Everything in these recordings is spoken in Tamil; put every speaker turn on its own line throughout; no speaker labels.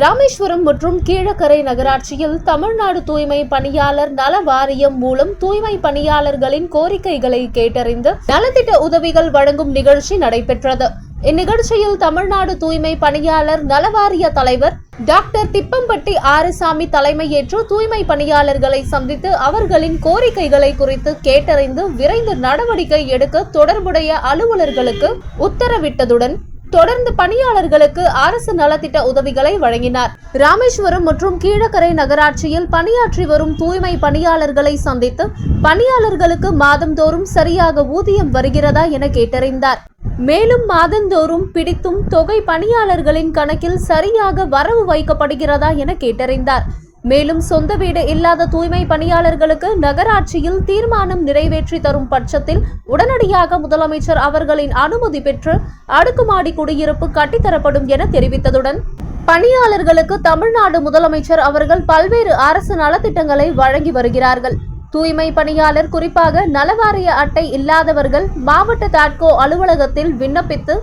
ராமேஸ்வரம் மற்றும் கீழக்கரை நகராட்சியில் தமிழ்நாடு தூய்மை பணியாளர் நல வாரியம் மூலம் தூய்மை பணியாளர்களின் கோரிக்கைகளை கேட்டறிந்து நலத்திட்ட உதவிகள் வழங்கும் நிகழ்ச்சி நடைபெற்றது. இந்நிகழ்ச்சியில் தமிழ்நாடு தூய்மை பணியாளர் நலவாரிய தலைவர் டாக்டர் திப்பம்பட்டி ஆறுசாமி தலைமையேற்று தூய்மை பணியாளர்களை சந்தித்து அவர்களின் கோரிக்கைகளை குறித்து கேட்டறிந்து விரைந்து நடவடிக்கை எடுக்க தொடர்புடைய அலுவலர்களுக்கு உத்தரவிட்டதுடன் தொடர்ந்து பணியாளர்களுக்கு அரசு நலத்திட்ட உதவிகளை வழங்கினார். ராமேஸ்வரம் மற்றும் கீழக்கரை நகராட்சியில் பணியாற்றி வரும் தூய்மை பணியாளர்களை சந்தித்து பணியாளர்களுக்கு மாதந்தோறும் சரியாக ஊதியம் வருகிறதா என கேட்டறிந்தார். மேலும் மாதந்தோறும் பிடித்தும் தொகை பணியாளர்களின் கணக்கில் சரியாக வரவு வைக்கப்படுகிறதா என கேட்டறிந்தார். மேலும் சொந்த வீடு இல்லாத தூய்மை பணியாளர்களுக்கு நகராட்சியில் தீர்மானம் நிறைவேற்றி தரும் பட்சத்தில் உடனடியாக முதலமைச்சர் அவர்களின் அனுமதி பெற்று அடுக்குமாடி குடியிருப்பு கட்டித்தரப்படும் என தெரிவித்ததுடன் பணியாளர்களுக்கு தமிழ்நாடு முதலமைச்சர் அவர்கள் பல்வேறு அரசு நலத்திட்டங்களை வழங்கி வருகிறார்கள். தூய்மை பணியாளர் குறிப்பாக நலவாரிய அட்டை இல்லாதவர்கள் மாவட்ட தாட்கோ அலுவலகத்தில் விண்ணப்பித்து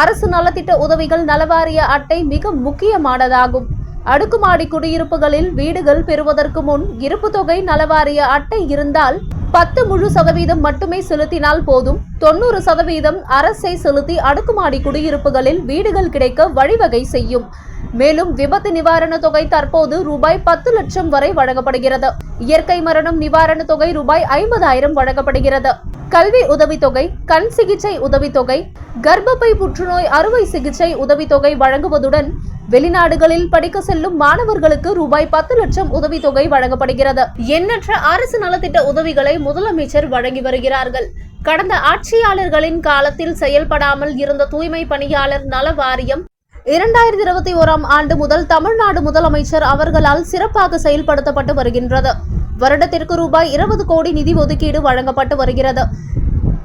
அரசு நலத்திட்ட உதவிகள் நலவாரிய அட்டை மிக முக்கியமானதாகும். அடுக்குமாடி குடியிருப்புகளில் வீடுகள் பெறுவதற்கு முன் இருப்பு தொகை நலவாரிய அட்டை இருந்தால் பத்து முழு சதவீதம் மட்டுமே செலுத்தினால் போதும். தொண்ணூறு சதவீதம் அரசை செலுத்தி அடுக்குமாடி குடியிருப்புகளில் வீடுகள் கிடைக்க வழிவகை செய்யும். மேலும் விபத்து நிவாரண தொகை தற்போது ரூபாய் பத்து லட்சம் வரை வழங்கப்படுகிறது. இயற்கை மரணம் நிவாரண தொகை ரூபாய் ஐம்பதாயிரம் வழங்கப்படுகிறது. கல்வி உதவித்தொகை கண் சிகிச்சை உதவித்தொகை கர்ப்பப்பை புற்றுநோய் அறுவை சிகிச்சை உதவித்தொகை வழங்குவதுடன் வெளிநாடுகளில் படிக்க செல்லும் மாணவர்களுக்கு ரூபாய் பத்து லட்சம் உதவித்தொகை வழங்கப்படுகிறது. எண்ணற்ற அரசு நலத்திட்ட உதவிகளை முதலமைச்சர் வழங்கி வருகிறார்கள். கடந்த ஆட்சியாளர்களின் காலத்தில் செயல்படாமல் இருந்த தூய்மை பணியாளர் நல வாரியம் இரண்டாயிரத்தி இருபத்தி ஓராம் ஆண்டு முதல் தமிழ்நாடு முதலமைச்சர் அவர்களால் சிறப்பாக செயல்படுத்தப்பட்டு வருகின்றது. வருடத்திற்கு ரூபாய் இருபது கோடி நிதி ஒதுக்கீடு வழங்கப்பட்டு வருகிறது.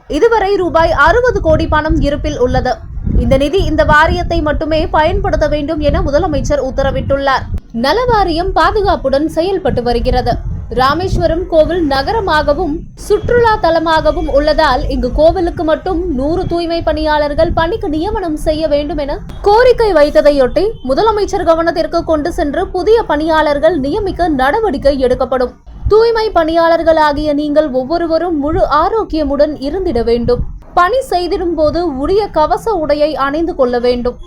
இதுவரை ரூபாய் அறுபது கோடி பணம் இருப்பில் உள்ளது. இந்த நிதி இந்த வாரியத்தை மட்டுமே பயன்படுத்த வேண்டும் என முதலமைச்சர் உத்தரவிட்டுள்ளார். நல வாரியம் பாதுகாப்புடன் செயல்பட்டு வருகிறது. ராமேஸ்வரம் கோவில் நகரமாகவும் சுற்றுலா தலமாகவும் உள்ளதால் இங்கு கோவிலுக்கு மட்டும் நூறு தூய்மை பணியாளர்கள் பணிக்கு நியமனம் செய்ய வேண்டும் என கோரிக்கை வைத்ததையொட்டி முதலமைச்சர் கவனத்திற்கு கொண்டு சென்று புதிய பணியாளர்கள் நியமிக்க நடவடிக்கை எடுக்கப்படும். தூய்மை பணியாளர்களாகிய நீங்கள் ஒவ்வொருவரும் முழு ஆரோக்கியமுடன் இருந்திட வேண்டும். பணி செய்திடும் போது உரிய கவச உடையை அணிந்து கொள்ள வேண்டும்.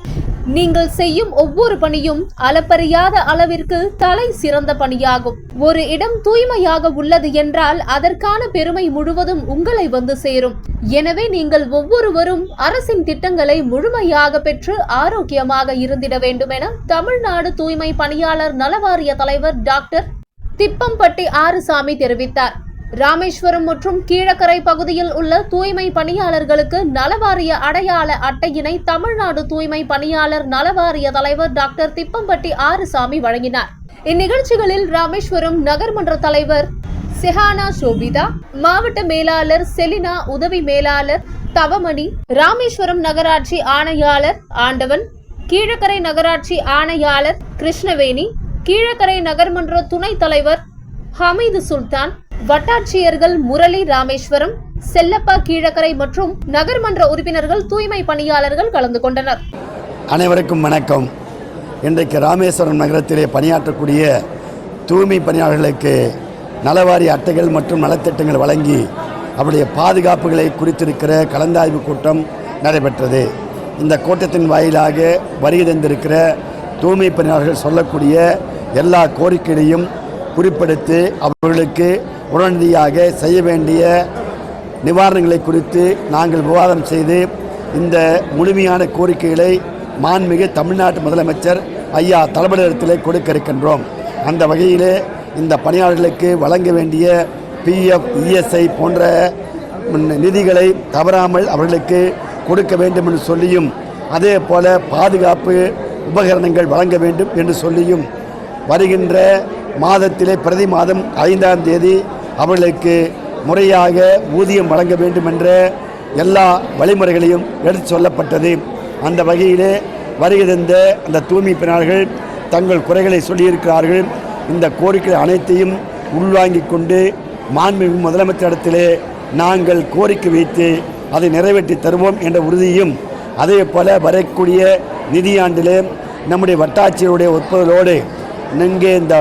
நீங்கள் செய்யும் ஒவ்வொரு பணியும் அளப்பறியாத அளவிற்கு தலை சிறந்த பணியாகும். ஒரு இடம் தூய்மையாக உள்ளது என்றால் அதற்கான பெருமை முழுவதும் உங்களை வந்து சேரும். எனவே நீங்கள் ஒவ்வொருவரும் அரசின் திட்டங்களை முழுமையாக பெற்று ஆரோக்கியமாக இருந்திட வேண்டும் என தமிழ்நாடு தூய்மை பணியாளர் நலவாரிய தலைவர் டாக்டர் திப்பம்பட்டி ஆறுசாமி தெரிவித்தார். ராமேஸ்வரம் மற்றும் கீழக்கரை பகுதியில் உள்ள தூய்மை பணியாளர்களுக்கு நலவாரிய அடையாள அட்டையினை தமிழ்நாடு தூய்மை பணியாளர் நலவாரிய தலைவர் டாக்டர் திப்பம்பட்டி ஆறுசாமி வழங்கினார். இந்நிகழ்ச்சிகளில் ராமேஸ்வரம் நகர்மன்ற தலைவர் செஹானா சோபிதா மாவட்ட மேலாளர் செலினா உதவி மேலாளர் தவமணி ராமேஸ்வரம் நகராட்சி ஆணையாளர் ஆண்டவன் கீழக்கரை நகராட்சி ஆணையாளர் கிருஷ்ணவேணி கீழக்கரை நகர்மன்ற துணைத் தலைவர் ஹமீது சுல்தான் வட்டாட்சியர்கள் முரளி ராமேஸ்வரம் செல்லப்பா கீழக்கரை மற்றும் நகர்மன்ற உறுப்பினர்கள் தூய்மை பணியாளர்கள் கலந்து கொண்டனர்.
அனைவருக்கும் வணக்கம். இன்றைக்கு ராமேஸ்வரம் நகரத்திலே பணியாற்றக்கூடிய தூய்மை பணியாளர்களுக்கு நலவாரி அட்டைகள் மற்றும் நலத்திட்டங்கள் வழங்கி அவருடைய பாதுகாப்புகளை குறித்திருக்கிற கலந்தாய்வு கூட்டம் நடைபெற்றது. இந்த கூட்டத்தின் வாயிலாக வருகை தந்திருக்கிற தூய்மை பணியாளர்கள் சொல்லக்கூடிய எல்லா கோரிக்கைகளையும் குறிப்பிடுத்து அவர்களுக்கு உடனடியாக செய்ய வேண்டிய நிவாரணங்களை குறித்து நாங்கள் விவாதம் செய்து இந்த முழுமையான கோரிக்கைகளை மாண்புமிகு தமிழ்நாட்டு முதலமைச்சர் ஐயா தளபதியிடத்திலே கொடுக்க இருக்கின்றோம். அந்த வகையிலே இந்த பணியாளர்களுக்கு வழங்க வேண்டிய பிஎஃப் இஎஸ்ஐ போன்ற நிதிகளை தவறாமல் அவர்களுக்கு கொடுக்க வேண்டும் என்று சொல்லியும் அதே போல் பாதுகாப்பு உபகரணங்கள் வழங்க வேண்டும் என்று சொல்லியும் வருகின்ற மாதத்திலே பிரதி மாதம் ஐந்தாம் தேதி அவர்களுக்கு முறையாக ஊதியம் வழங்க வேண்டும் என்ற எல்லா வழிமுறைகளையும் எடுத்து சொல்லப்பட்டது. அந்த வகையிலே வருகிறந்த அந்த தூய்மை பணியாளர்கள் தங்கள் குறைகளை சொல்லியிருக்கிறார்கள். இந்த கோரிக்கை அனைத்தையும் உள்வாங்கிக் கொண்டு மாண்புமிகு முதலமைச்சரிடத்திலே நாங்கள் கோரிக்கை வைத்து அதை நிறைவேற்றி தருவோம் என்ற உறுதியும் அதே போல் வரக்கூடிய நிதியாண்டிலே நம்முடைய வட்டாட்சியருடைய ஒப்புதலோடு இங்கே இந்த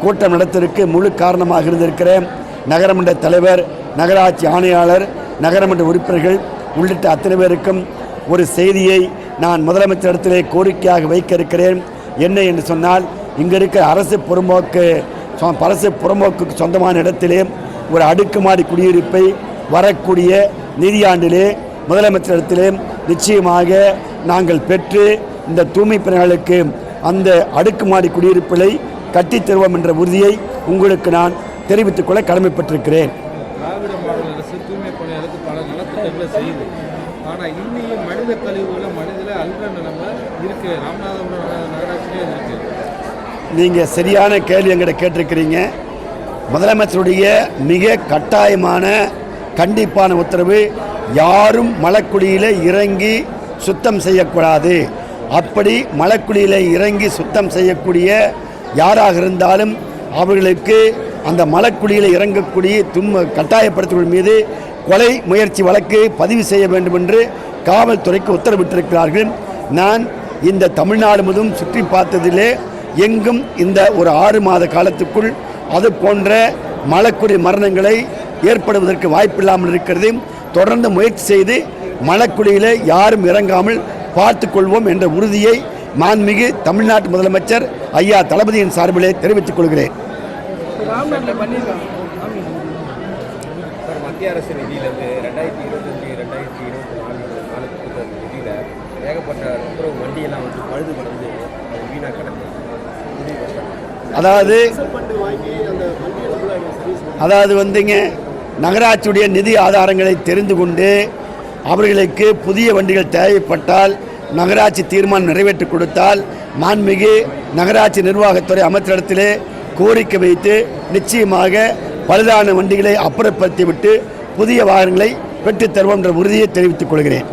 கூட்டம் நடத்திற்கு முழு காரணமாக இருந்திருக்கிற நகரமன்ற தலைவர் நகராட்சி ஆணையாளர் நகரமன்ற உறுப்பினர்கள் உள்ளிட்ட அத்தனை பேருக்கும் ஒரு செய்தியை நான் முதலமைச்சரிடத்திலே கோரிக்கையாக வைக்க இருக்கிறேன் என்ன என்று சொன்னால் இங்கே இருக்கிற அரசு புறம்போக்கு அரசு புறம்போக்குக்கு சொந்தமான இடத்திலே ஒரு அடுக்குமாடி குடியிருப்பை வரக்கூடிய நிதியாண்டிலே முதலமைச்சரிடத்திலே நிச்சயமாக நாங்கள் பெற்று இந்த தூய்மை பணியாளர்களுக்கு அந்த அடுக்குமாடி குடியிருப்புகளை கட்டித் தருவோம் என்ற உறுதியை உங்களுக்கு நான் தெரிவித்துக் கொள்ள கடமைப்பட்டிருக்கிறேன்.
திராவிட மாடல் அரசு தூய்மை பணியாளருக்கு பல நலத்திட்டங்களை செய்யுது. ஆனால் இன்னையும் மனித கழிவுகளை மனிதல அல்ற நிலைமை இருக்கு. ராமநாதபுரம் நகர- நகராட்சியிலே இருக்கு.
நீங்கள் சரியான கேள்வி எங்கிட்ட கேட்டிருக்கிறீங்க. முதலமைச்சருடைய மிக கட்டாயமான கண்டிப்பான உத்தரவு யாரும் மலக்குடியில் இறங்கி சுத்தம் செய்யக்கூடாது. அப்படி மலக்குடியில் இறங்கி சுத்தம் செய்யக்கூடிய யாராக இருந்தாலும் அவர்களுக்கு அந்த மலக்குடியில் இறங்கக்கூடிய தும்ம கட்டாயப்படுத்துவதன் மீது கொலை முயற்சி வழக்கு பதிவு செய்ய வேண்டும் என்று காவல்துறைக்கு உத்தரவிட்டிருக்கிறார்கள். நான் இந்த தமிழ்நாடு முழுவதும் சுற்றி பார்த்ததிலே எங்கும் இந்த ஒரு ஆறு மாத காலத்துக்குள் அது போன்ற மலக்குடி மரணங்களை ஏற்படுவதற்கு வாய்ப்பில்லாமல் இருக்கிறது தொடர்ந்து முயற்சி செய்து மலக்குடியில் யாரும் இறங்காமல் பார்த்துக் கொள்வோம் என்ற உறுதியை மாண்புமிகு தமிழ்நாட்டு முதலமைச்சர் ஐயா தளபதியின் சார்பிலே தெரிவித்துக் கொள்கிறேன்.
மத்திய அரசு நிதியிலேருந்து ரெண்டாயிரத்தி இருபத்தஞ்சி ரெண்டாயிரத்தி இருபத்தி நாலு கொடுத்த அந்த நிதியில் ஏகப்பட்ட துப்புரவு வண்டியெல்லாம் வந்து பழுது அது வீணாக கிடக்கு.
அதாவது அதாவது வந்துங்க நகராட்சியுடைய நிதி ஆதாரங்களை தெரிந்து கொண்டு அவர்களுக்கு புதிய வண்டிகள் தேவைப்பட்டால் நகராட்சி தீர்மானம் நிறைவேற்றி கொடுத்தால் மாண்புமிகு நகராட்சி நிர்வாகத்துறை அமைச்சரிடத்திலே கோரிக்கை வைத்து நிச்சயமாக பழுதான வண்டிகளை அப்புறப்படுத்திவிட்டு புதிய வாகனங்களை பெற்றுத்தருவோம் என்ற உறுதியை தெரிவித்துக் கொள்கிறேன்.